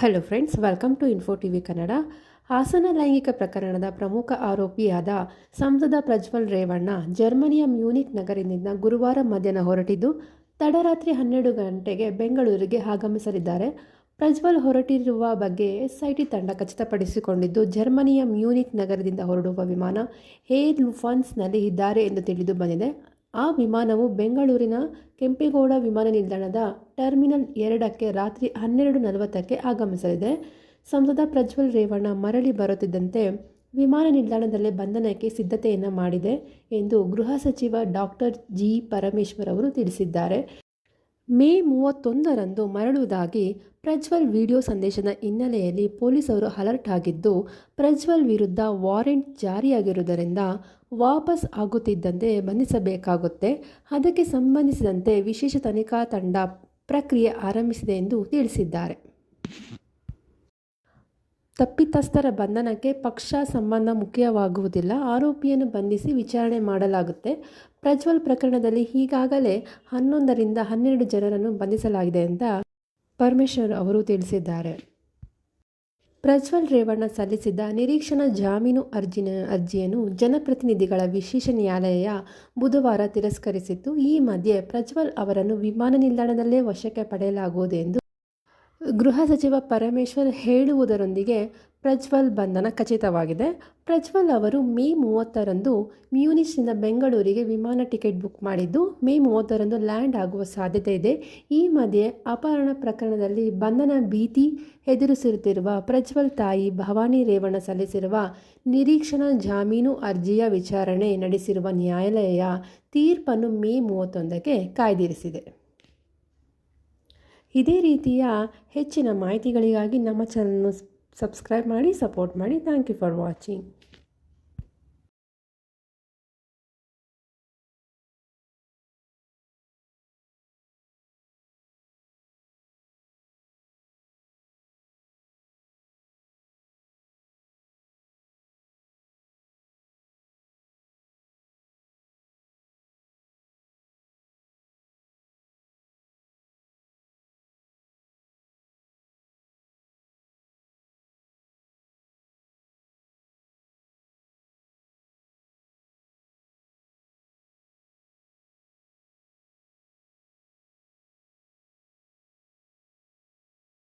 Hello friends welcome to info TV Kannada Hassan ಲೈಂಗಿಕ ಪ್ರಕರಣದ ಪ್ರಮುಖ ಆರೋಪಿಯಾದ ಸಂಸದ ಪ್ರಜ್ವಲ್ ರೇವಣ್ಣ ಜರ್ಮನಿಯ ಮ್ಯೂನಿಕ್ ನಗರದಿಂದ ಗುರುವಾರ ಮಧ್ಯಾಹ್ನ ಹೊರಟಿದ್ದು, ತಡರಾತ್ರಿ ಹನ್ನೆರಡು ಗಂಟೆಗೆ ಬೆಂಗಳೂರಿಗೆ ಆಗಮಿಸಲಿದ್ದಾರೆ. ಪ್ರಜ್ವಲ್ ಹೊರಟಿರುವ ಬಗ್ಗೆ ಎಸ್ಐಟಿ ತಂಡ ಖಚಿತಪಡಿಸಿಕೊಂಡಿದ್ದು, ಜರ್ಮನಿಯ ಮ್ಯೂನಿಕ್ ನಗರದಿಂದ ಹೊರಡುವ ವಿಮಾನ ಹೇರ್ ಲುಫಾನ್ಸ್ನಲ್ಲಿ ಇದ್ದಾರೆ ಎಂದು ತಿಳಿದು ಬಂದಿದೆ. ಆ ವಿಮಾನವು ಬೆಂಗಳೂರಿನ ಕೆಂಪೇಗೌಡ ವಿಮಾನ ನಿಲ್ದಾಣದ ಟರ್ಮಿನಲ್ ಎರಡಕ್ಕೆ ರಾತ್ರಿ ಹನ್ನೆರಡು ನಲವತ್ತಕ್ಕೆ ಆಗಮಿಸಲಿದೆ. ಸಂಸದ ಪ್ರಜ್ವಲ್ ರೇವಣ್ಣ ಮರಳಿ ಬರುತ್ತಿದ್ದಂತೆ ವಿಮಾನ ನಿಲ್ದಾಣದಲ್ಲೇ ಬಂಧನಕ್ಕೆ ಸಿದ್ಧತೆಯನ್ನು ಮಾಡಿದೆ ಎಂದು ಗೃಹ ಸಚಿವ ಡಾಕ್ಟರ್ ಜಿ ಪರಮೇಶ್ವರ್ ಅವರು ತಿಳಿಸಿದ್ದಾರೆ. ಮೇ ಮೂವತ್ತೊಂದರಂದು ಮರಳುವುದಾಗಿ ಪ್ರಜ್ವಲ್ ವಿಡಿಯೋ ಸಂದೇಶದ ಹಿನ್ನೆಲೆಯಲ್ಲಿ ಪೊಲೀಸರು ಅಲರ್ಟ್ ಆಗಿದ್ದು, ಪ್ರಜ್ವಲ್ ವಿರುದ್ಧ ವಾರೆಂಟ್ ಜಾರಿಯಾಗಿರುವುದರಿಂದ ವಾಪಸ್ ಆಗುತ್ತಿದ್ದಂತೆ ಬಂಧಿಸಬೇಕಾಗುತ್ತೆ. ಅದಕ್ಕೆ ಸಂಬಂಧಿಸಿದಂತೆ ವಿಶೇಷ ತನಿಖಾ ತಂಡ ಪ್ರಕ್ರಿಯೆ ಆರಂಭಿಸಿದೆ ಎಂದು ತಿಳಿಸಿದ್ದಾರೆ. ತಪ್ಪಿತಸ್ಥರ ಬಂಧನಕ್ಕೆ ಪಕ್ಷ ಸಂಬಂಧ ಮುಖ್ಯವಾಗುವುದಿಲ್ಲ. ಆರೋಪಿಯನ್ನು ಬಂಧಿಸಿ ವಿಚಾರಣೆ ಮಾಡಲಾಗುತ್ತೆ. ಪ್ರಜ್ವಲ್ ಪ್ರಕರಣದಲ್ಲಿ ಈಗಾಗಲೇ ಹನ್ನೊಂದರಿಂದ ಹನ್ನೆರಡು ಜನರನ್ನು ಬಂಧಿಸಲಾಗಿದೆ ಅಂತ ಪರಮೇಶ್ವರ್ ಅವರು ತಿಳಿಸಿದ್ದಾರೆ. ಪ್ರಜ್ವಲ್ ರೇವಣ್ಣ ಸಲ್ಲಿಸಿದ್ದ ನಿರೀಕ್ಷಣಾ ಜಾಮೀನು ಅರ್ಜಿನ ಅರ್ಜಿಯನ್ನು ಜನಪ್ರತಿನಿಧಿಗಳ ವಿಶೇಷ ನ್ಯಾಯಾಲಯ ಬುಧವಾರ ತಿರಸ್ಕರಿಸಿತ್ತು. ಈ ಮಧ್ಯೆ ಪ್ರಜ್ವಲ್ ಅವರನ್ನು ವಿಮಾನ ನಿಲ್ದಾಣದಲ್ಲೇ ವಶಕ್ಕೆ ಪಡೆಯಲಾಗುವುದು ಎಂದು ಗೃಹ ಸಚಿವ ಪರಮೇಶ್ವರ್ ಹೇಳುವುದರೊಂದಿಗೆ ಪ್ರಜ್ವಲ್ ಬಂಧನ ಖಚಿತವಾಗಿದೆ. ಪ್ರಜ್ವಲ್ ಅವರು ಮೇ ಮೂವತ್ತರಂದು ಮ್ಯೂನಿಚ್ನಿಂದ ಬೆಂಗಳೂರಿಗೆ ವಿಮಾನ ಟಿಕೆಟ್ ಬುಕ್ ಮಾಡಿದ್ದು, ಮೇ ಮೂವತ್ತರಂದು ಲ್ಯಾಂಡ್ ಆಗುವ ಸಾಧ್ಯತೆ ಇದೆ. ಈ ಮಧ್ಯೆ ಅಪಹರಣ ಪ್ರಕರಣದಲ್ಲಿ ಬಂಧನ ಭೀತಿ ಎದುರಿಸುತ್ತಿರುವ ಪ್ರಜ್ವಲ್ ತಾಯಿ ಭವಾನಿ ರೇವಣ್ಣ ಸಲ್ಲಿಸಿರುವ ನಿರೀಕ್ಷಣಾ ಜಾಮೀನು ಅರ್ಜಿಯ ವಿಚಾರಣೆ ನಡೆಸಿರುವ ನ್ಯಾಯಾಲಯ ತೀರ್ಪನ್ನು ಮೇ ಮೂವತ್ತೊಂದಕ್ಕೆ ಕಾಯ್ದಿರಿಸಿದೆ. ಇದೇ ರೀತಿಯ ಹೆಚ್ಚಿನ ಮಾಹಿತಿಗಳಿಗಾಗಿ ನಮ್ಮ ಚಾನಲ್ನ ಸಬ್ಸ್ಕ್ರೈಬ್ ಮಾಡಿ ಸಪೋರ್ಟ್ ಮಾಡಿ. Thank you for watching